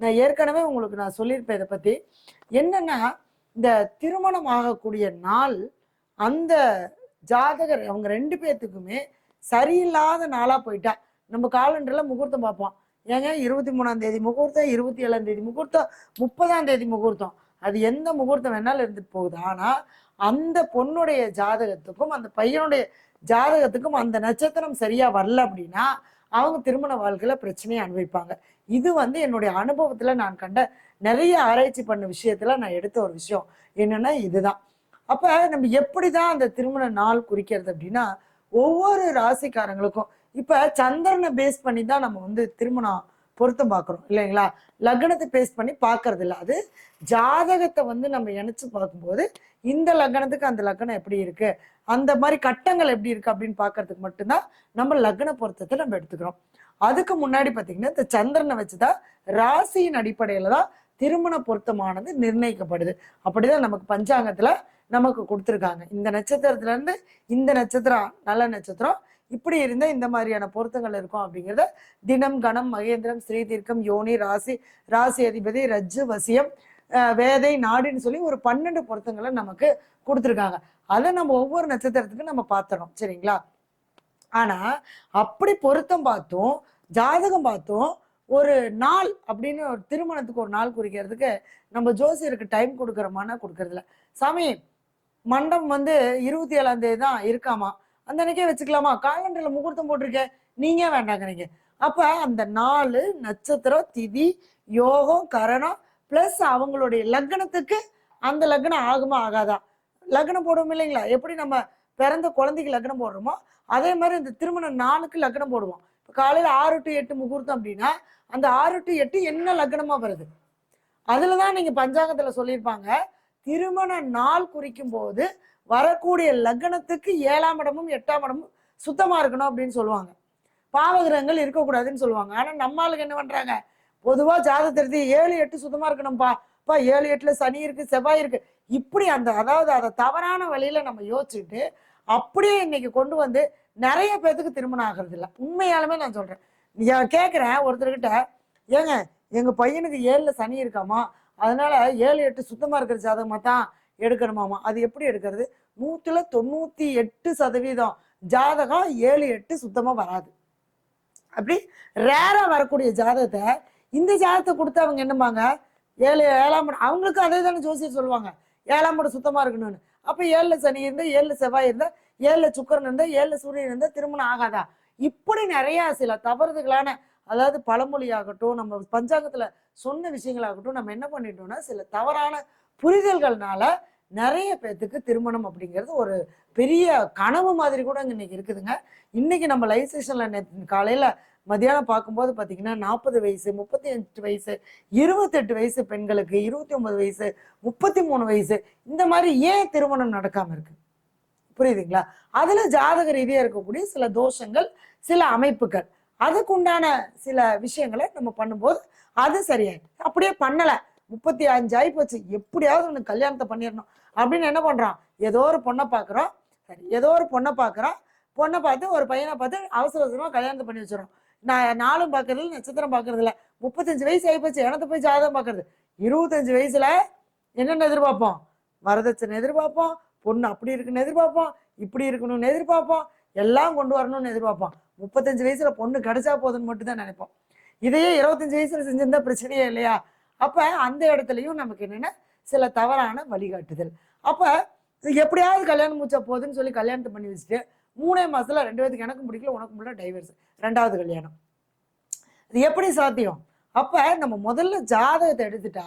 நான் ஏற்கனவே உங்களுக்கு நான் சொல்லியிருப்பேன் இதை பத்தி. என்னன்னா இந்த திருமணம் ஆகக்கூடிய நாள் அந்த ஜாதகர் அவங்க ரெண்டு பேர்த்துக்குமே சரியில்லாத நாளா போயிட்டா. நம்ம காலண்டர்ல முகூர்த்தம் பார்ப்போம். ஏங்க இருபத்தி மூணாம் தேதி முகூர்த்தம் இருபத்தி ஏழாம் தேதி முகூர்த்தம் முப்பதாம் தேதி முகூர்த்தம். அது எந்த முகூர்த்தம் வேணாலும் இருந்துட்டு போகுது. ஆனா அந்த பொண்ணுடைய ஜாதகத்துக்கும் அந்த பையனுடைய ஜாதகத்துக்கும் அந்த நட்சத்திரம் சரியா வரல அப்படின்னா அவங்க திருமண வாழ்க்கையில பிரச்சனையை அனுபவிப்பாங்க. இது வந்து என்னுடைய அனுபவத்துல நான் கண்ட நிறைய ஆராய்ச்சி பண்ண விஷயத்துல நான் எடுத்த ஒரு விஷயம். என்னன்னா இதுதான். அப்ப நம்ம எப்படிதான் அந்த திருமண நாள் குறிக்கிறது அப்படின்னா ஒவ்வொரு ராசிக்காரங்களுக்கும் இப்ப சந்திரனை பேஸ் பண்ணி தான் நம்ம வந்து திருமணம் பொருத்தம் பார்க்குறோம் இல்லைங்களா? லக்னத்தை பேஸ் பண்ணி பார்க்கறது இல்ல அது ஜாதகத்தை வந்து நம்ம இணைச்சு பார்க்கும்போது இந்த லக்னத்துக்கு அந்த லக்னம் எப்படி இருக்கு? அந்த மாதிரி கட்டங்கள் எப்படி இருக்கு அப்படின்னு பார்க்கறதுக்கு மட்டும்தான் நம்ம லக்ன பொருத்தத்தை நம்ம எடுத்துக்கிறோம். அதுக்கு முன்னாடி பார்த்தீங்கன்னா இந்த சந்திரனை வச்சுதான் ராசியின் அடிப்படையில தான் திருமண பொருத்தமானது நிர்ணயிக்கப்படுது. அப்படிதான் நமக்கு பஞ்சாங்கத்துல நமக்கு கொடுத்துருக்காங்க. இந்த நட்சத்திரத்துல இருந்து இந்த நட்சத்திரம் நல்ல நட்சத்திரம் இப்படி இருந்தால் இந்த மாதிரியான பொருத்தங்கள் இருக்கும் அப்படிங்கிறத தினம் கணம் மகேந்திரம் ஸ்ரீ தீர்க்கம் யோனி ராசி ராசி அதிபதி ரஜ்ஜு வசியம் வேதை நாடுன்னு சொல்லி ஒரு பன்னெண்டு பொருத்தங்களை நமக்கு கொடுத்துருக்காங்க. அதை நம்ம ஒவ்வொரு நட்சத்திரத்துக்கும் நம்ம பார்த்துறோம் சரிங்களா? ஆனா அப்படி பொருத்தம் பார்த்தும் ஜாதகம் பார்த்தும் ஒரு நாள் அப்படின்னு ஒரு திருமணத்துக்கு ஒரு நாள் குறிக்கிறதுக்கு நம்ம ஜோசியருக்கு டைம் கொடுக்குறோமானா கொடுக்கறதில்ல. சாமி மண்டபம் வந்து இருபத்தி ஏழாம் தேதி தான் இருக்காமா? அந்த அன்னைக்கே வச்சுக்கலாமா காலண்டர்ல முகூர்த்தம் போட்டிருக்கேன் நீங்க வேண்டாங்கிறீங்க? அப்ப அந்த நாலு நட்சத்திரம் திதி யோகம் கரணம் பிளஸ் அவங்களுடைய லக்னத்துக்கு அந்த லக்னம் ஆகுமா ஆகாதா? லக்னம் போடுவோம் இல்லைங்களா? எப்படி நம்ம பிறந்த குழந்தைக்கு லக்னம் போடுறோமோ அதே மாதிரி இந்த திருமண நாளுக்கு லக்னம் போடுவோம். இப்போ காலையில் ஆறு டு எட்டு முகூர்த்தம் அப்படின்னா அந்த ஆறு டு எட்டு என்ன லக்னமாக வருது? அதில் தான் நீங்கள் பஞ்சாங்கத்தில் சொல்லியிருப்பாங்க திருமண நாள் குறிக்கும் போது வரக்கூடிய லக்னத்துக்கு ஏழாம் இடமும் எட்டாம் இடமும் சுத்தமாக இருக்கணும் அப்படின்னு சொல்லுவாங்க. பாவகிரகங்கள் இருக்கக்கூடாதுன்னு சொல்லுவாங்க. ஆனால் நம்ம என்ன பண்ணுறாங்க பொதுவாக ஜாதகத்தை ஏழு எட்டு சுத்தமாக இருக்கணும்ப்பா பா ஏழு எட்டில் சனி இருக்குது செவ்வாய் இருக்குது இப்படி அந்த அதாவது அதை தவறான வழியில் நம்ம யோசிச்சுட்டு அப்படியே இன்னைக்கு கொண்டு வந்து நிறைய பேர்த்துக்கு திருமணம் ஆகிறது இல்லை. உண்மையாலுமே நான் சொல்கிறேன் நான் கேட்குறேன் ஒருத்தர்கிட்ட ஏங்க எங்கள் பையனுக்கு ஏழில் சனி இருக்காமா? அதனால ஏழு எட்டு சுத்தமாக இருக்கிற ஜாதகமாக தான் எடுக்கணுமாமா? அது எப்படி எடுக்கிறது? நூத்துல தொண்ணூற்றி எட்டு சதவீதம் ஜாதகம் ஏழு எட்டு சுத்தமாக வராது. அப்படி ரேராக வரக்கூடிய ஜாதகத்தை இந்த ஜாதகத்தை கொடுத்து அவங்க என்னம்பாங்க? ஏழு ஏழாம் படம் அவங்களுக்கு அதே தானே ஜோசியர் சொல்லுவாங்க. ஏழாம் படம் சுத்தமாக இருக்கணும்னு. அப்போ ஏழில் சனி இருந்தால் ஏழில் செவ்வாய் இருந்தால் ஏழில் சுக்கரன் இருந்தால் ஏழில் சூரியன் இருந்தால் திருமணம் ஆகாதா? இப்படி நிறையா சில தவறுதுகளான அதாவது பழமொழியாகட்டும் நம்ம பஞ்சாங்கத்தில் சொன்ன விஷயங்களாகட்டும் நம்ம என்ன பண்ணிட்டோம்னா சில தவறான புரிதல்கள்னால நிறைய பேர்த்துக்கு திருமணம் அப்படிங்கிறது ஒரு பெரிய கனவு மாதிரி கூட இன்னைக்கு இருக்குதுங்க. இன்னைக்கு நம்ம லைவ் செஷன்ல காலையில மதியானம் பார்க்கும்போது பார்த்தீங்கன்னா நாற்பது வயசு முப்பத்தி அஞ்சு வயசு இருபத்தெட்டு வயசு பெண்களுக்கு இருபத்தி ஒன்பது வயசு முப்பத்தி மூணு வயசு இந்த மாதிரி ஏன் திருமணம் நடக்காமல் இருக்கு? புரியுதுங்களா? அதில் ஜாதக ரீதியாக இருக்கக்கூடிய சில தோஷங்கள் சில அமைப்புகள். அதுக்குண்டான சில விஷயங்களை நம்ம பண்ணும்போது அது சரியாயிடும் அப்படியே பண்ணலை. முப்பத்தி அஞ்சு ஆகி போச்சு எப்படியாவது ஒன்று கல்யாணத்தை பண்ணிடணும். அப்படின்னு என்ன பண்ணுறான் ஏதோ ஒரு பொண்ணை பார்க்குறோம் சரி ஏதோ ஒரு பொண்ணை பார்க்குறோம் பொண்ணை பார்த்து ஒரு பையனை பார்த்து அவசர அவசரமாக கல்யாணத்தை பண்ணி வச்சிடறோம் நான் நாளும் பார்க்கறது நட்சத்திரம் பார்க்கறது முப்பத்தஞ்சு வயசு ஆகி போச்சு எனத்த போய் ஜாதகம் பார்க்கறது? இருபத்தஞ்சு வயசுல என்னென்ன எதிர்பார்ப்போம்? வரதட்சணை எதிர்பார்ப்போம். பொண்ணு அப்படி இருக்குன்னு எதிர்பார்ப்போம். இப்படி இருக்கணும்னு எதிர்பார்ப்போம். எல்லாம் கொண்டு வரணும்னு எதிர்பார்ப்போம். முப்பத்தஞ்சு வயசுல பொண்ணு கிடைச்சா போதுன்னு மட்டும் தான் நினைப்போம். இதையே இருபத்தஞ்சு வயசுல செஞ்சிருந்தா பிரச்சனையே இல்லையா? அப்போ அந்த இடத்துலையும் நமக்கு என்னென்ன? சில தவறான வழிகாட்டுதல். அப்போ எப்படியாவது கல்யாணம் முடிச்சா போதுன்னு சொல்லி கல்யாணத்தை பண்ணி வச்சுட்டு மூணே மாதத்தில் ரெண்டு பேருக்கு எனக்கும் பிடிக்கல உனக்கு முடியல டைவர்ஸ் ரெண்டாவது கல்யாணம். இது எப்படி சாத்தியம்? அப்போ நம்ம முதல்ல ஜாதகத்தை எடுத்துட்டா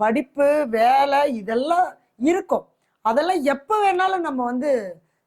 படிப்பு வேலை இதெல்லாம் இருக்கும். அதெல்லாம் எப்போ வேணாலும் நம்ம வந்து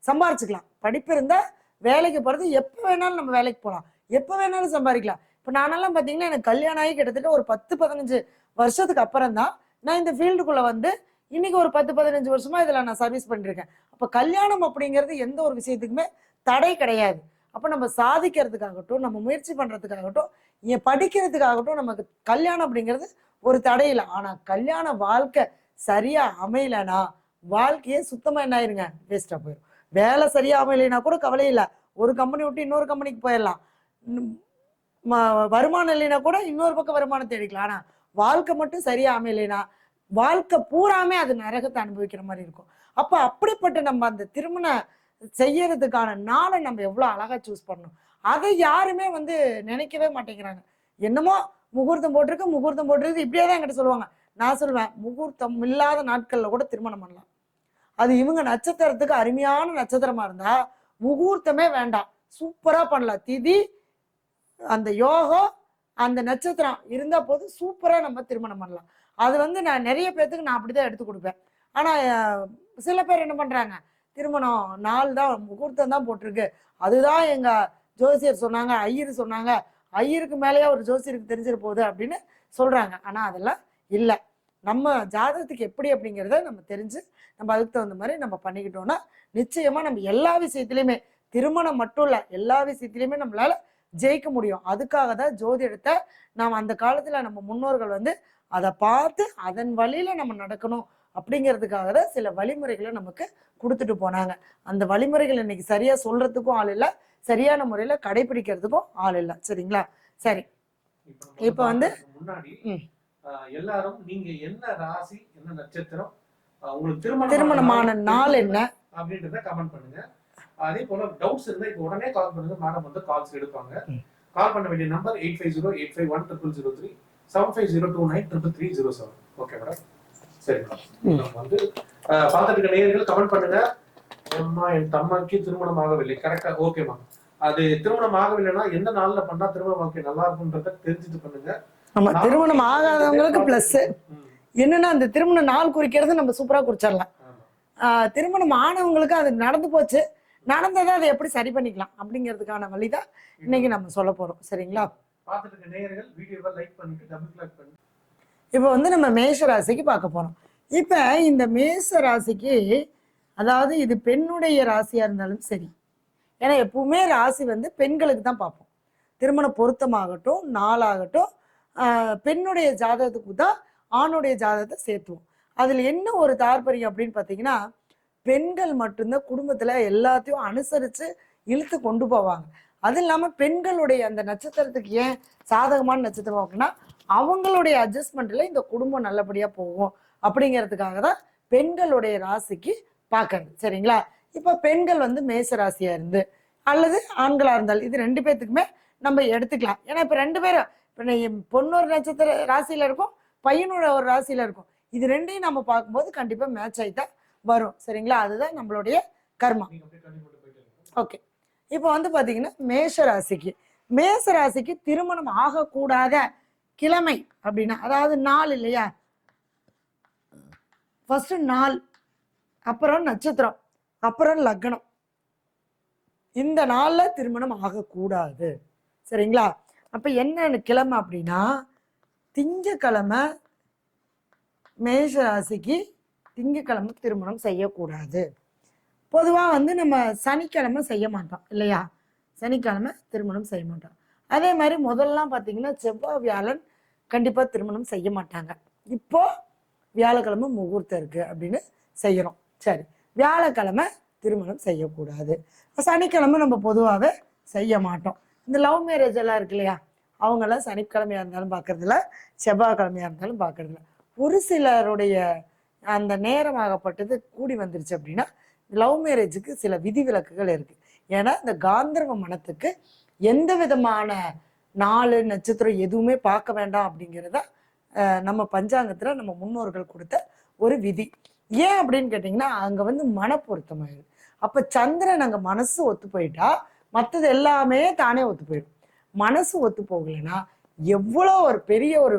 சம்பாரிச்சுக்கலாம். படிப்பு இருந்தால் வேலைக்கு போகிறது எப்போ வேணாலும் நம்ம வேலைக்கு போகலாம் எப்போ வேணாலும் சம்பாதிக்கலாம். இப்போ நானெல்லாம் பார்த்தீங்கன்னா எனக்கு கல்யாணம் ஆகி கிட்டத்தட்ட ஒரு பத்து பதினஞ்சு வருஷத்துக்கு அப்புறம் தான் நான் இந்த ஃபீல்டுக்குள்ளே வந்து இன்னைக்கு ஒரு பத்து பதினஞ்சு வருஷமா இதில் நான் சர்வீஸ் பண்ணிருக்கேன். அப்போ கல்யாணம் அப்படிங்கிறது எந்த ஒரு விஷயத்துக்குமே தடை கிடையாது. அப்போ நம்ம சாதிக்கிறதுக்காகட்டும் நம்ம முயற்சி பண்ணுறதுக்காகட்டும் என் படிக்கிறதுக்காகட்டும் நமக்கு கல்யாணம் அப்படிங்கிறது ஒரு தடை இல்லை. கல்யாண வாழ்க்கை சரியாக அமையலைன்னா வாழ்க்கையே சுத்தமாக என்ன ஆயிருங்க? வேஸ்ட்டாக போயிடும் வேலை சரியாக அமையலைன்னா கூட கவலை இல்லை. ஒரு கம்பெனி விட்டு இன்னொரு கம்பெனிக்கு போயிடலாம் வருமானம் இல்லைன்னா கூட இன்னொரு பக்கம் வருமானம் தேடிக்கலாம். ஆனால் வாழ்க்கை மட்டும் சரியா அமையலைன்னா வாழ்க்கை பூராமே அது நரகத்தை அனுபவிக்கிற மாதிரி இருக்கும். அப்போ அப்படிப்பட்ட நம்ம அந்த திருமணம் செய்யறதுக்கான நாளை நம்ம எவ்வளோ அழகா சூஸ் பண்ணணும். அதை யாருமே வந்து நினைக்கவே மாட்டேங்கிறாங்க. என்னமோ முகூர்த்தம் போட்டிருக்கு முகூர்த்தம் போட்டிருக்கு. இப்படியே தான் என்கிட்ட சொல்லுவாங்க. நான் சொல்லுவேன் முகூர்த்தம் இல்லாத நாட்களில் கூட திருமணம் பண்ணலாம். அது இவங்க நட்சத்திரத்துக்கு அருமையான நட்சத்திரமா இருந்தா முகூர்த்தமே வேண்டாம். சூப்பராக பண்ணலாம். திதி அந்த யோகம் அந்த நட்சத்திரம் இருந்தால் போதும் சூப்பராக நம்ம திருமணம் பண்ணலாம். அது வந்து நான் நிறைய பேர்த்துக்கு நான் அப்படி தான் எடுத்து கொடுப்பேன். ஆனால் சில பேர் என்ன பண்ணுறாங்க திருமணம் நாள் தான் முகூர்த்தம் தான் போட்டிருக்கு. அதுதான் எங்கள் ஜோசியர் சொன்னாங்க ஐயர் சொன்னாங்க ஐயருக்கு மேலேயே ஒரு ஜோசியருக்கு தெரிஞ்சிட போகுது அப்படின்னு சொல்கிறாங்க ஆனால் அதெல்லாம் இல்லை. நம்ம ஜாதகத்துக்கு எப்படி அப்படிங்கிறத நம்ம தெரிஞ்சு நம்ம அதுக்கு தகுந்த மாதிரி நம்ம பண்ணிக்கிட்டோம்னா நிச்சயமாக நம்ம எல்லா விஷயத்துலையுமே திருமணம் மட்டும் இல்லை எல்லா விஷயத்துலையுமே நம்மளால் ஜெயிக்க முடியும். அதுக்காக தான் ஜோதிடத்தை நாம் அந்த காலத்துல நம்ம முன்னோர்கள் வந்து அதை பார்த்து அதன் வழியில நம்ம நடக்கணும் அப்படிங்கிறதுக்காக தான் சில வழிமுறைகளை நமக்கு கொடுத்துட்டு போனாங்க. அந்த வழிமுறைகள் இன்னைக்கு சரியா சொல்றதுக்கும் ஆள் இல்லை. சரியான முறையில கடைபிடிக்கிறதுக்கும் ஆள் இல்லை. சரிங்களா? சரி. இப்ப வந்து- எல்லாரும் நீங்க என்ன ராசி என்ன நட்சத்திரம் உங்களுக்கு திருமணம் திருமணமான நாள் என்ன? அப்படின்றத கமெண்ட் பண்ணுங்க. அதே போல டவுட்ஸ் இருந்தா இப்போ உடனே கால் பண்ணுங்க. மேடம் வந்து கால்ஸ் எடுப்பாங்க. கால் பண்ண வேண்டிய number eight five zero eight five one triple zero three seven five zero two nine triple three zero seven okay madam சரி மேடம் வந்து பார்த்துட்டு இருக்க நேயர்கள் கமெண்ட் பண்ணுங்க. அம்மா என் தம்மாக்கு திருமணம் ஆகவில்லை. கரெக்டா ஓகே மேம் அது திருமணம் ஆகவில்லைன்னா எந்த நாள்ல பண்ணா திருமண வாழ்க்கை நல்லா இருக்கும்ன்றத தெரிஞ்சுட்டு பண்ணுங்க. நம்ம திருமணம் ஆகாதவங்களுக்கு பிளஸ் என்னன்னா அந்த திருமண நாள் குறிக்கிறது நம்ம சூப்பரா குறிச்சிடலாம் ஆமா. திருமணம் ஆனவங்களுக்கு அது நடந்து போச்சு. நடந்ததை அதை எப்படி சரி பண்ணிக்கலாம் அப்படிங்கிறதுக்கான வழிதான் இன்னைக்கு நம்ம சொல்ல போறோம். சரிங்களா? இப்போ வந்து நம்ம மேஷ ராசிக்கு பார்க்க போறோம். இப்போ இந்த மேஷ ராசிக்கு அதாவது இது பெண்ணுடைய ராசியா இருந்தாலும் சரி ஏன்னா எப்பவுமே ராசி வந்து பெண்களுக்கு தான் பார்ப்போம். திருமண பொருத்தமாகட்டும் நாளாகட்டும் பெண்ணுடைய ஜாதகத்துக்கு தான் ஆணுடைய ஜாதகத்தை சேர்த்துவோம். அதுல என்ன ஒரு தாற்பயம் அப்படின்னு பார்த்தீங்கன்னா பெண்கள் மட்டும்தான் குடும்பத்துல எல்லாத்தையும் அனுசரிச்சு இழுத்து கொண்டு போவாங்க. அது இல்லாம பெண்களுடைய அந்த நட்சத்திரத்துக்கு ஏன் சாதகமான நட்சத்திரம் அப்படின்னா அவங்களுடைய அட்ஜஸ்ட்மெண்ட்ல இந்த குடும்பம் நல்லபடியா போகும் அப்படிங்கிறதுக்காக தான் பெண்களுடைய ராசிக்கு பார்க்கறது. சரிங்களா? இப்ப பெண்கள் வந்து மேச ராசியா இருந்து அல்லது ஆண்களா இருந்தால் இது ரெண்டு பேர்த்துக்குமே நம்ம எடுத்துக்கலாம். ஏன்னா இப்ப ரெண்டு பேரும் இப்போ பொண்ணு நட்சத்திர ராசியில இருக்கும் பையனோட ஒரு ராசியில இருக்கும். இது ரெண்டையும் நம்ம பார்க்கும்போது கண்டிப்பா மேட்ச் ஆயிட்டா வரும். சரிங்களா? அதுதான் நம்மளுடைய கர்மா. ஓகே. இப்போ வந்து பாத்தீங்கன்னா மேஷ ராசிக்கு மேஷ ராசிக்கு திருமணம் ஆகக்கூடாத கிழமை அப்படின்னா அதாவது நாள் இல்லையா? ஃபர்ஸ்ட் நாள் அப்புறம் நட்சத்திரம் அப்புறம் லக்னம். இந்த நாள்ல திருமணம் ஆகக்கூடாது. சரிங்களா? அப்ப என்ன கிழமை அப்படின்னா திங்கக்கிழமை மேஷ ராசிக்கு திங்கக்கிழமை திருமணம் செய்யக்கூடாது. பொதுவாக வந்து நம்ம சனிக்கிழமை செய்ய மாட்டோம் இல்லையா? சனிக்கிழமை திருமணம் செய்ய மாட்டோம். அதே மாதிரி முதல்லாம் பார்த்தீங்கன்னா செவ்வாய் வியாழன் கண்டிப்பாக திருமணம் செய்ய மாட்டாங்க. இப்போ வியாழக்கிழமை முகூர்த்தம் இருக்குது அப்படின்னு செய்கிறோம் சரி வியாழக்கிழமை திருமணம் செய்யக்கூடாது. சனிக்கிழமை நம்ம பொதுவாகவே செய்ய மாட்டோம். இந்த லவ் மேரேஜ் எல்லாம் இருக்கு இல்லையா? அவங்கெல்லாம் சனிக்கிழமையா இருந்தாலும் பார்க்கறதில்ல செவ்வாய்க்கிழமையாக இருந்தாலும் பார்க்கறதில்ல ஒரு சிலருடைய அந்த நேரமாகப்பட்டது கூடி வந்துருச்சு அப்படின்னா லவ் மேரேஜுக்கு சில விதிவிலக்குகள் இருக்குது ஏன்னா இந்த காந்தர்வ மனத்துக்கு எந்த விதமான நாலு நட்சத்திரம் எதுவுமே பார்க்க வேண்டாம் அப்படிங்கிறத நம்ம பஞ்சாங்கத்தில் நம்ம முன்னோர்கள் கொடுத்த ஒரு விதி. ஏன் அப்படின்னு கேட்டிங்கன்னா அங்கே வந்து மனப்பொருத்தமாயிரு. அப்போ சந்திரன் அங்கே மனசு ஒத்து போயிட்டா மற்றது எல்லாமே தானே ஒத்து போயிடும். மனசு ஒத்து போகலைன்னா எவ்வளோ ஒரு பெரிய ஒரு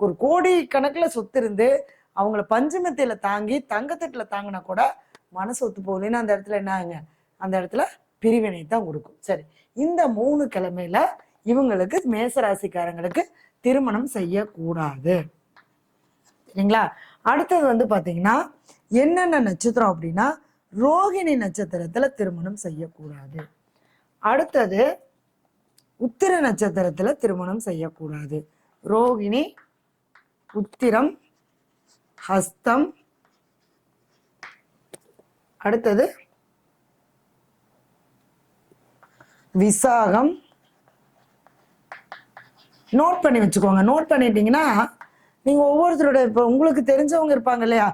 ஒரு கோடி கணக்கில் சொத்து இருந்து அவங்கள பஞ்சமத்தில தாங்கி தங்கத்தட்டில் தாங்கினா கூட மனசு ஒத்து போகலைன்னா அந்த இடத்துல என்ன ஆகுங்க அந்த இடத்துல பிரிவினை தான் கொடுக்கும். சரி. இந்த மூணு கிழமையில இவங்களுக்கு மேசராசிக்காரங்களுக்கு திருமணம் செய்யக்கூடாது. சரிங்களா? அடுத்தது வந்து பார்த்தீங்கன்னா என்னென்ன நட்சத்திரம் அப்படின்னா ரோகிணி நட்சத்திரத்துல திருமணம் செய்யக்கூடாது. அடுத்தது உத்திர நட்சத்திரத்துல திருமணம் செய்யக்கூடாது. ரோகிணி உத்திரம் ஹஸ்தம். அடுத்தது விசாகம். நோட் பண்ணி வச்சுக்கோங்க. நோட் பண்ணிட்டீங்கன்னா நீங்கள் ஒவ்வொருத்தரோட இப்போ உங்களுக்கு தெரிஞ்சவங்க இருப்பாங்க இல்லையா?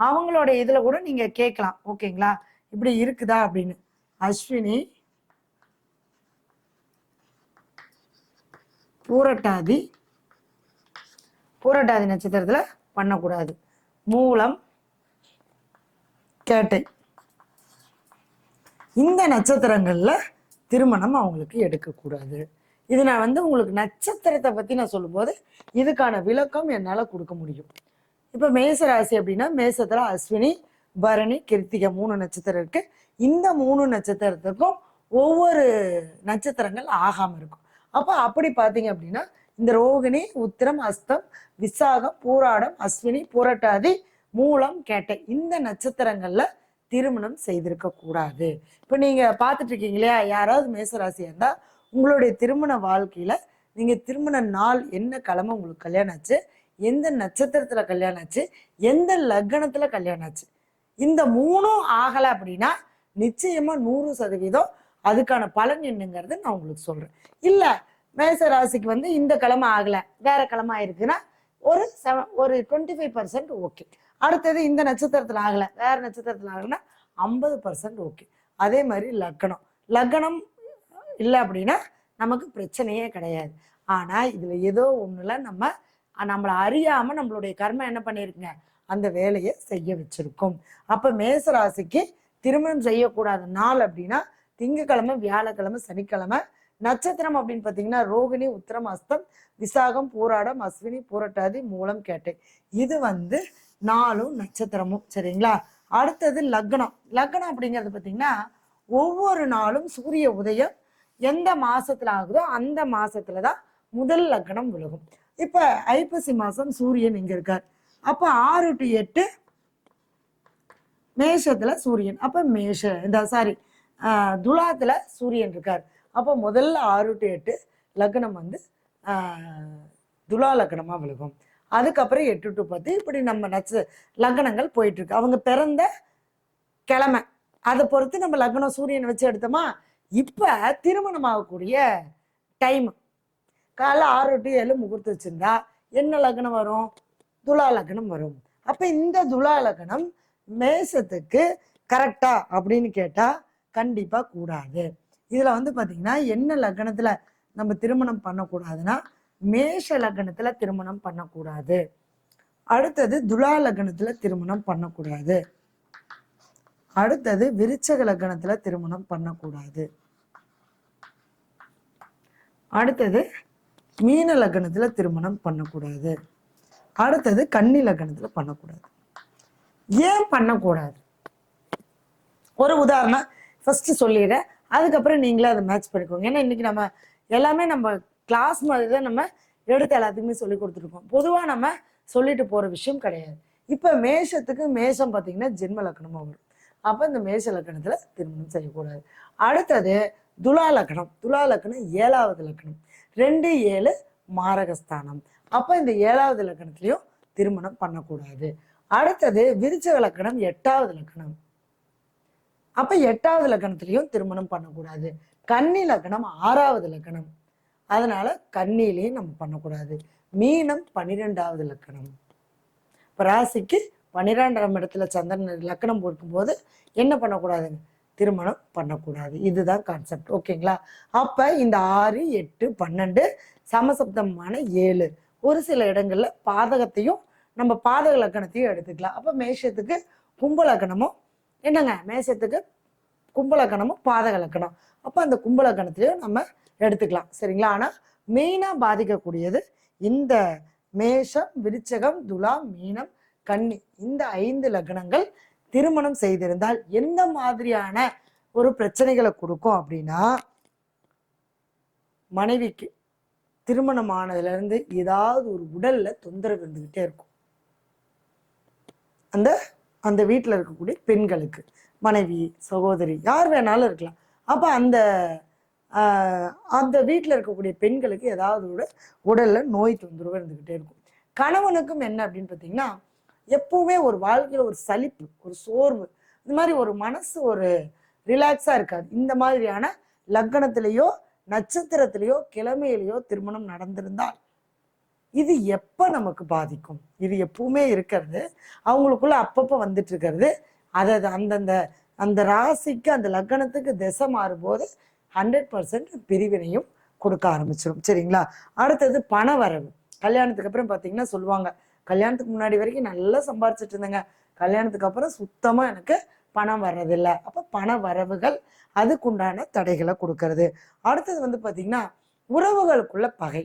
அவங்களோட இதில் கூட நீங்கள் கேட்கலாம். ஓகேங்களா? இப்படி இருக்குதா அப்படின்னு. அஸ்வினி. பூரட்டாதி. பூரட்டாதி நட்சத்திரத்தில் பண்ணக்கூடாது. மூலம் கேட்டை இந்த நட்சத்திரங்களில் திருமணம் அவங்களுக்கு எடுக்கக்கூடாது. இது நான் வந்து உங்களுக்கு நட்சத்திரத்தை பற்றி நான் சொல்லும்போது இதுக்கான விளக்கம் என்னால் கொடுக்க முடியும். இப்போ மேச ராசி அப்படின்னா மேசத்தில் அஸ்வினி பரணி கிருத்திகை மூணு நட்சத்திரம் இருக்கு. இந்த மூணு நட்சத்திரத்துக்கும் ஒவ்வொரு நட்சத்திரங்கள் ஆகாமல் இருக்கும். அப்போ அப்படி பார்த்தீங்க அப்படின்னா இந்த ரோகிணி உத்திரம் அஸ்தம் விசாகம் பூராடம் அஸ்வினி புரட்டாதி மூலம் கேட்டை. இந்த நட்சத்திரங்கள்ல திருமணம் செய்திருக்க கூடாது. இப்ப நீங்க பார்த்துட்டு இருக்கீங்க இல்லையா? யாராவது மேசராசியா இருந்தா உங்களுடைய திருமண வாழ்க்கையில நீங்க திருமண நாள் என்ன கிழமை உங்களுக்கு கல்யாணம் ஆச்சு? எந்த நட்சத்திரத்துல கல்யாணம் ஆச்சு? எந்த லக்னத்துல கல்யாணம் ஆச்சு? இந்த மூணும் ஆகல அப்படின்னா நிச்சயமா நூறு சதவீதம் அதுக்கான பலன் என்னங்கிறது நான் உங்களுக்கு சொல்றேன். இல்லை மேச ராசிக்கு வந்து இந்த கிழமை ஆகலை. வேற கிழமை ஆயிருக்குன்னா ஒரு செவன் ஒரு டுவெண்ட்டி ஃபைவ் பர்சன்ட் ஓகே அடுத்தது இந்த நட்சத்திரத்தில் ஆகலை. வேற நட்சத்திரத்தில் ஆகலைன்னா ஐம்பது பர்சன்ட் ஓகே அதே மாதிரி லக்னம் லக்னம் இல்லை அப்படின்னா நமக்கு பிரச்சனையே கிடையாது. ஆனால் இதில் ஏதோ ஒன்றுல நம்ம நம்மளை அறியாமல் நம்மளுடைய கர்மம் என்ன பண்ணியிருக்குங்க அந்த வேலையை செய்ய வச்சிருக்கோம். அப்போ மேச ராசிக்கு திருமணம் செய்யக்கூடாத நாள் அப்படின்னா திங்கக்கிழமை வியாழக்கிழமை சனிக்கிழமை நட்சத்திரம் அப்படின்னு பார்த்தீங்கன்னா ரோகிணி உத்திரம் அஸ்தம் விசாகம் பூராடம் அஸ்வினி பூரட்டாதி மூலம் கேட்டை. இது வந்து நாலும் நட்சத்திரமும் சரிங்களா? அடுத்தது லக்னம். லக்னம் அப்படிங்கிறது பார்த்தீங்கன்னா ஒவ்வொரு நாளும் சூரிய உதயம் எந்த மாசத்துல ஆகுதோ அந்த மாசத்துல தான் முதல் லக்னம் விழுகும் இப்ப ஐப்பசி மாசம் சூரியன் இங்க இருக்கார். அப்ப ஆறு டு எட்டு மேஷத்துல சூரியன். அப்ப மேஷ இந்த சாரி துலாத்துல சூரியன் இருக்கார். அப்போ முதல்ல ஆறு டு எட்டு லக்னம் வந்து துலா லக்னமாக விழுகும். அதுக்கப்புறம் எட்டு டு பத்து இப்படி நம்ம நட்ச லக்னங்கள் போயிட்டுருக்கு. அவங்க பிறந்த கிழமை. அதை பொறுத்து நம்ம லக்னம் சூரியன் வச்சு எடுத்தோமா? இப்போ திருமணம் ஆகக்கூடிய டைம் காலைல ஆறு டு ஏழு முகூர்த்தம் வச்சுருந்தா என்ன லக்னம் வரும்? துலா லக்னம் வரும். அப்போ இந்த துலா லக்னம் மேசத்துக்கு கரெக்டா அப்படின்னு கேட்டால் கண்டிப்பாக கூடாது. இதுல வந்து பாத்தீங்கன்னா என்ன லக்னத்துல நம்ம திருமணம் பண்ணக்கூடாதுன்னா மேஷ லக்னத்துல திருமணம் பண்ணக்கூடாது. அடுத்தது துலா லக்னத்துல திருமணம் பண்ணக்கூடாது. அடுத்தது விருச்சக லக்னத்துல திருமணம் பண்ணக்கூடாது. அடுத்தது மீன லக்னத்துல திருமணம் பண்ணக்கூடாது. அடுத்தது கன்னி லக்னத்துல பண்ணக்கூடாது. ஏன் பண்ணக்கூடாது? ஒரு உதாரணம் ஃபர்ஸ்ட் சொல்லிடுறேன். அதுக்கப்புறம் நீங்களே அதை மேட்ச் பண்ணிக்கோங்க. ஏன்னா இன்னைக்கு நம்ம எல்லாமே நம்ம கிளாஸ் மாதிரி தான் நம்ம எடுத்து எல்லாத்துக்குமே சொல்லி கொடுத்துருக்கோம் பொதுவாக நம்ம சொல்லிட்டு போகிற விஷயம் கிடையாது. இப்போ மேஷத்துக்கு மேஷம் பார்த்தீங்கன்னா ஜென்ம லக்கணமாக வரும். அப்போ இந்த மேஷ லக்கணத்தில் திருமணம் செய்யக்கூடாது. அடுத்தது துலா லக்கணம். துலா லக்கணம் ஏழாவது லக்கணம். ரெண்டு ஏழு மாரகஸ்தானம். அப்போ இந்த ஏழாவது லக்கணத்துலேயும் திருமணம் பண்ணக்கூடாது. அடுத்தது விருச்சக லக்கணம் எட்டாவது லக்கணம். அப்ப எட்டாவது லக்னத்திலையும் திருமணம் பண்ணக்கூடாது. கன்னி லக்னம் ஆறாவது லக்னம் அதனால கன்னிலையும் நம்ம பண்ணக்கூடாது. மீனம் பன்னிரெண்டாவது லக்னம் இப்ப ராசிக்கு பன்னிரெண்டாம் இடத்துல சந்திரன் லக்னம் போது என்ன பண்ணக்கூடாதுங்க? திருமணம் பண்ணக்கூடாது. இதுதான் கான்செப்ட் ஓகேங்களா? அப்ப இந்த ஆறு எட்டு பன்னெண்டு சமசப்தமான ஏழு. ஒரு சில இடங்கள்ல பாதகத்தையும் நம்ம பாதக லக்கணத்தையும் எடுத்துக்கலாம். அப்போ மேஷத்துக்கு கும்ப லக்கணமும் என்னங்க? மேஷத்துக்கு கும்பலக்கணமும் பாதகலக்கணம் பாதக அப்போ அந்த கும்பலக்கணத்திலையும் நம்ம எடுத்துக்கலாம். சரிங்களா? ஆனால் மெயினாக பாதிக்கக்கூடியது இந்த மேஷம் விருச்சகம் துலாம் மீனம் கன்னி இந்த ஐந்து லக்னங்கள் திருமணம் செய்திருந்தால் எந்த மாதிரியான ஒரு பிரச்சனைகளை கொடுக்கும் அப்படின்னா மனைவிக்கு திருமணம் ஆனதுலேருந்து ஏதாவது ஒரு உடலில் தொந்தரவு இருந்துக்கிட்டே இருக்கும். அந்த அந்த வீட்டில் இருக்கக்கூடிய பெண்களுக்கு மனைவி சகோதரி யார் வேணாலும் இருக்கலாம். அப்போ அந்த அந்த வீட்டில் இருக்கக்கூடிய பெண்களுக்கு ஏதாவது ஒரு உடலில் நோய் தொந்தரவு இருந்துக்கிட்டே இருக்கும். கணவனுக்கும் என்ன அப்படின்னு பார்த்தீங்கன்னா எப்பவுமே ஒரு வாழ்க்கையில ஒரு சலிப்பு ஒரு சோர்வு இந்த மாதிரி ஒரு மனசு ஒரு ரிலாக்ஸாக இருக்காது. இந்த மாதிரியான லக்கணத்திலேயோ நட்சத்திரத்திலேயோ கிழமையிலேயோ திருமணம் நடந்திருந்தால் இது எப்போ நமக்கு பாதிக்கும்? இது எப்பவுமே இருக்கிறது. அவங்களுக்குள்ள அப்பப்போ வந்துட்டு இருக்கிறது. அதை அந்தந்த அந்த ராசிக்கு அந்த லக்கணத்துக்கு திசை மாறும்போது ஹண்ட்ரட் பர்சன்ட் பிரிவினையும் கொடுக்க ஆரம்பிச்சிடும் சரிங்களா? அடுத்தது பண வரவு. கல்யாணத்துக்கு அப்புறம் பார்த்தீங்கன்னா சொல்லுவாங்க கல்யாணத்துக்கு முன்னாடி வரைக்கும் நல்லா சம்பாரிச்சிட்டு இருந்தேங்க. கல்யாணத்துக்கு அப்புறம் சுத்தமாக எனக்கு பணம் வர்றதில்லை. அப்போ பண வரவுகள் அதுக்குண்டான தடைகளை கொடுக்கறது. அடுத்தது வந்து பார்த்தீங்கன்னா உறவுகளுக்குள்ள பகை.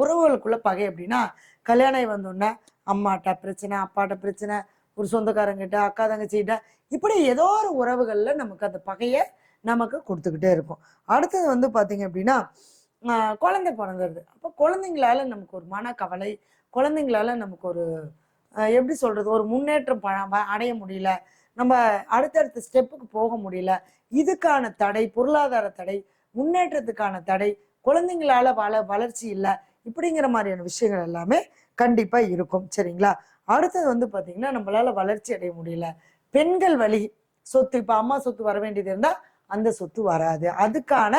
உறவுகளுக்குள்ள பகை அப்படின்னா கல்யாணம் ஆகி வந்தோடனே அம்மாட்ட பிரச்சனை அப்பாட்ட பிரச்சனை ஒரு சொந்தக்காரங்கிட்ட அக்கா தங்கச்சிகிட்ட இப்படி ஏதோ ஒரு உறவுகளில் நமக்கு அந்த பகையை நமக்கு கொடுத்துக்கிட்டே இருக்கும். அடுத்தது வந்து பார்த்தீங்க அப்படின்னா குழந்தை பிறந்துடுது அப்போ குழந்தைங்களால நமக்கு ஒரு மனக்கவலை குழந்தைங்களால நமக்கு ஒரு எப்படி சொல்கிறது ஒரு முன்னேற்றம் ப- அடைய முடியல. நம்ம அடுத்தடுத்த ஸ்டெப்புக்கு போக முடியல. இதுக்கான தடை பொருளாதார தடை முன்னேற்றத்துக்கான தடை குழந்தைங்களால வள வளர்ச்சி இல்லை. இப்படிங்கிற மாதிரியான விஷயங்கள் எல்லாமே கண்டிப்பாக இருக்கும். சரிங்களா? அடுத்தது வந்து பார்த்தீங்கன்னா நம்மளால் வளர்ச்சி அடைய முடியல. பெண்கள் வழி சொத்து இப்போ அம்மா சொத்து வர வேண்டியது இருந்தால் அந்த சொத்து வராது. அதுக்கான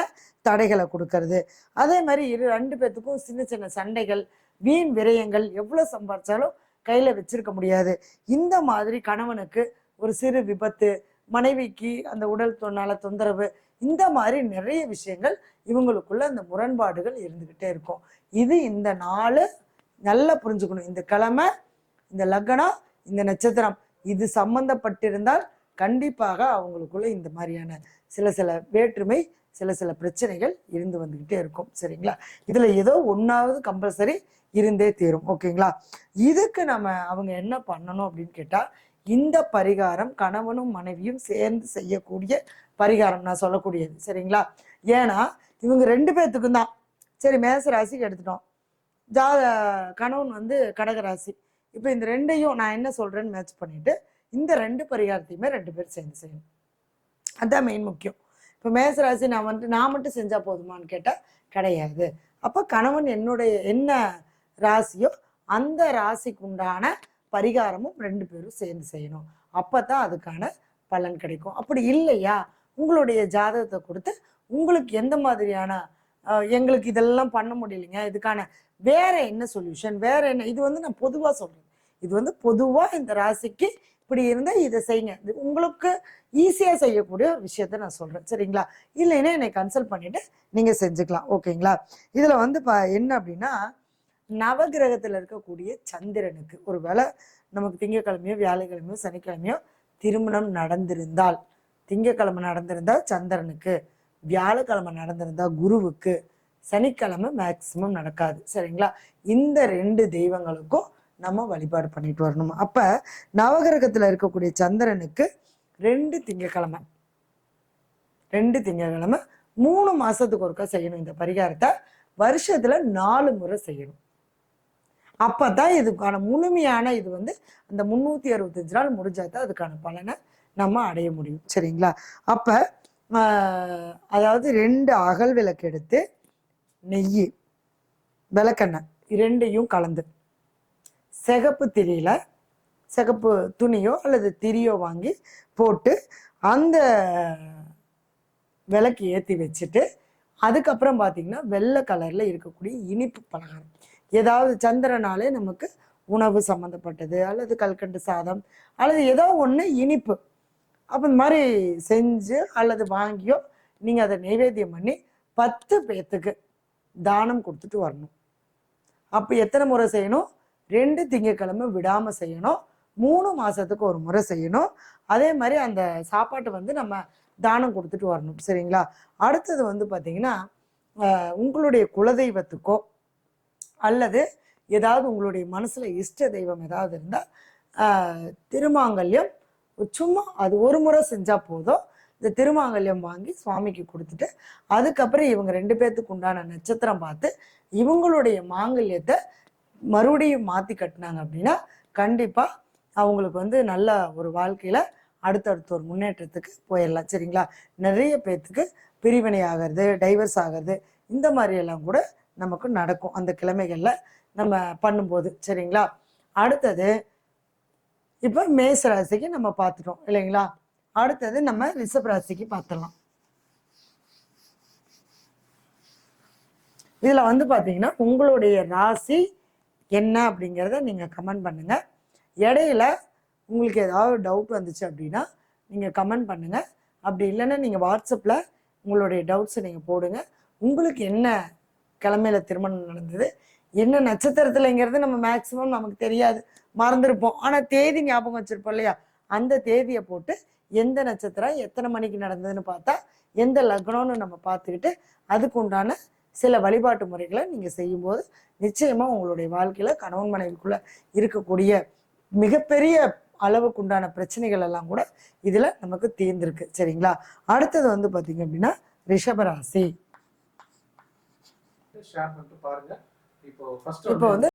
தடைகளை கொடுக்கறது. அதே மாதிரி இரு ரெண்டு பேர்த்துக்கும் சின்ன சின்ன சண்டைகள் வீண் விரயங்கள் எவ்வளோ சம்பாரிச்சாலும் கையில் வச்சிருக்க முடியாது. இந்த மாதிரி கணவனுக்கு ஒரு சிறு விபத்து மனைவிக்கு அந்த உடல் தொன்னால தொந்தரவு இந்த மாதிரி நிறைய விஷயங்கள் இவங்களுக்குள்ள அந்த முரண்பாடுகள் இருந்துகிட்டே இருக்கும். இது இந்த நாலு நல்லா புரிஞ்சுக்கணும். இந்த கிழமை இந்த லக்னம் இந்த நட்சத்திரம் இது சம்பந்தப்பட்டிருந்தால் கண்டிப்பாக அவங்களுக்குள்ள இந்த மாதிரியான சில சில வேற்றுமை சில சில பிரச்சனைகள் இருந்து வந்துகிட்டே இருக்கும். சரிங்களா? இதுல ஏதோ ஒன்னாவது கம்பல்சரி இருந்தே தீரும். ஓகேங்களா? இதுக்கு நம்ம அவங்க என்ன பண்ணணும் அப்படின்னு கேட்டா இந்த பரிகாரம் கணவனும் மனைவியும் சேர்ந்து செய்யக்கூடிய பரிகாரம் நான் சொல்லக்கூடியது சரிங்களா? ஏன்னா இவங்க ரெண்டு பேர்த்துக்கும் தான். சரி மேச ராசிக்கு எடுத்துட்டோம். ஜா கணவன் வந்து கடகராசி. இப்போ இந்த ரெண்டையும் நான் என்ன சொல்கிறேன்னு மேட்ச் பண்ணிவிட்டு இந்த ரெண்டு பரிகாரத்தையுமே ரெண்டு பேரும் சேர்ந்து செய்யணும். அதுதான் மெயின் முக்கியம். இப்போ மேசராசி நான் வந்துட்டு நான் மட்டும் செஞ்சால் போதுமான்னு கேட்டால் கிடையாது. அப்போ கணவன் என்னுடைய என்ன ராசியோ அந்த ராசிக்கு உண்டான பரிகாரமும் ரெண்டு பேரும் சேர்ந்து செய்யணும். அப்போ தான் அதுக்கான பலன் கிடைக்கும். அப்படி இல்லையா? உங்களுடைய ஜாதகத்தை கொடுத்து உங்களுக்கு எந்த மாதிரியான எங்களுக்கு இதெல்லாம் பண்ண முடியலைங்க. இதுக்கான வேற என்ன சொல்யூஷன் வேற என்ன? இது வந்து நான் பொதுவாக சொல்றேன். இது வந்து பொதுவாக இந்த ராசிக்கு இப்படி இருந்தால் இதை செய்யுங்க. இது உங்களுக்கு ஈஸியாக செய்யக்கூடிய ஒரு விஷயத்த நான் சொல்கிறேன் சரிங்களா? இல்லைன்னா என்னை கன்சல்ட் பண்ணிவிட்டு நீங்கள் செஞ்சுக்கலாம். ஓகேங்களா? இதில் வந்து ப- என்ன அப்படின்னா நவகிரகத்தில் இருக்கக்கூடிய சந்திரனுக்கு ஒரு வேளை நமக்கு திங்கக்கிழமையோ வியாழக்கிழமையோ சனிக்கிழமையோ திருமணம் நடந்திருந்தால் திங்கக்கிழமை நடந்திருந்தால் சந்திரனுக்கு வியாழக்கிழமை நடந்திருந்தா குருவுக்கு சனிக்கிழமை மேக்சிமம் நடக்காது. சரிங்களா? இந்த ரெண்டு தெய்வங்களுக்கும் நம்ம வழிபாடு பண்ணிட்டு வரணும். அப்ப நவகிரகத்துல இருக்கக்கூடிய சந்திரனுக்கு ரெண்டு திங்கக்கிழமை. ரெண்டு திங்கக்கிழமை. மூணு மாசத்துக்கு ஒருக்கா செய்யணும் இந்த பரிகாரத்தை. வருஷத்துல நாலு முறை செய்யணும். அப்பதான் இதுக்கான முழுமையான இது வந்து அந்த முன்னூத்தி அறுபத்தஞ்சு நாள் முடிஞ்சாதான் அதுக்கான பலனை நம்ம அடைய முடியும். சரிங்களா? அப்ப அதாவது ரெண்டு அகல் விளக்கு எடுத்து நெய் விளக்கெண்ணெய் இரண்டையும் கலந்து. சிகப்பு திரியில சிகப்பு துணியோ அல்லது திரியோ வாங்கி போட்டு அந்த விளக்கு ஏற்றி வச்சுட்டு அதுக்கப்புறம் பார்த்தீங்கன்னா வெள்ளை கலரில் இருக்கக்கூடிய இனிப்பு பலகாரம். ஏதாவது சந்திரனாலே நமக்கு உணவு சம்மந்தப்பட்டது அல்லது கல்கண்டு சாதம் அல்லது ஏதோ ஒன்று இனிப்பு. அப்போ இந்த மாதிரி செஞ்சு அல்லது வாங்கியோ நீங்கள் அதை நைவேத்தியம் பண்ணி பத்து பேர்த்துக்கு தானம் கொடுத்துட்டு வரணும். அப்போ எத்தனை முறை செய்யணும்? ரெண்டு திங்கக்கிழமை விடாமல் செய்யணும். மூணு மாதத்துக்கு ஒரு முறை செய்யணும். அதே மாதிரி அந்த சாப்பாட்டை வந்து நம்ம தானம் கொடுத்துட்டு வரணும். சரிங்களா? அடுத்தது வந்து பார்த்தீங்கன்னா உங்களுடைய குலதெய்வத்துக்கோ அல்லது ஏதாவது உங்களுடைய மனசில் இஷ்ட தெய்வம் ஏதாவது இருந்தால் திருமாங்கல்யம் சும்மா அது ஒரு முறை செஞ்சா போதும். இந்த திருமாங்கல்யம் வாங்கி சுவாமிக்கு கொடுத்துட்டு அதுக்கப்புறம் இவங்க ரெண்டு பேர்த்துக்கு உண்டான நட்சத்திரம் பார்த்து இவங்களுடைய மாங்கல்யத்தை மறுபடியும் மாற்றி கட்டினாங்க அப்படின்னா கண்டிப்பாக அவங்களுக்கு வந்து நல்ல ஒரு வாழ்க்கையில் அடுத்தடுத்த ஒரு முன்னேற்றத்துக்கு போயிடலாம். சரிங்களா? நிறைய பேர்த்துக்கு பிரிவினை ஆகிறது டைவர்ஸ் ஆகிறது இந்த மாதிரி எல்லாம் கூட நமக்கு நடக்கும். அந்த கிழமைகளில் நம்ம பண்ணும்போது. சரிங்களா? அடுத்தது இப்போ மேச ராசிக்கு நம்ம பார்த்துட்டோம் இல்லைங்களா? அடுத்தது நம்ம ரிஷப் ராசிக்கு பார்த்துடலாம். இதில் வந்து பார்த்தீங்கன்னா உங்களுடைய ராசி என்ன அப்படிங்கிறத நீங்கள் கமெண்ட் பண்ணுங்கள் இடையில உங்களுக்கு ஏதாவது டவுட் வந்துச்சு அப்படின்னா நீங்கள் கமெண்ட் பண்ணுங்கள் அப்படி இல்லைன்னா நீங்கள் வாட்ஸ்அப்பில் உங்களுடைய டவுட்ஸை நீங்கள் போடுங்க. உங்களுக்கு என்ன கிழமையில் திருமணம் நடந்தது? என்ன நட்சத்திரத்துலங்கிறது நம்ம மேக்சிமம் நமக்கு தெரியாது. மறந்துருப்போம். ஆனால் தேதி ஞாபகம் வச்சிருப்போம் இல்லையா? அந்த தேதியை போட்டு எந்த நட்சத்திரம் எத்தனை மணிக்கு நடந்ததுன்னு பார்த்தா எந்த லக்னம்னு நம்ம பார்த்துக்கிட்டு அதுக்கு உண்டான சில வழிபாட்டு முறைகளை நீங்கள் செய்யும்போது நிச்சயமாக உங்களுடைய வாழ்க்கையில் கணவன் மனைவிக்குள்ள இருக்கக்கூடிய மிகப்பெரிய அளவுக்கு உண்டான பிரச்சனைகள் எல்லாம் கூட இதில் நமக்கு தீர்ந்திருக்கு. சரிங்களா? அடுத்தது வந்து பார்த்தீங்க அப்படின்னா ரிஷபராசி ஷேர் பண்ணிட்டு பாருங்க. இப்போ வந்து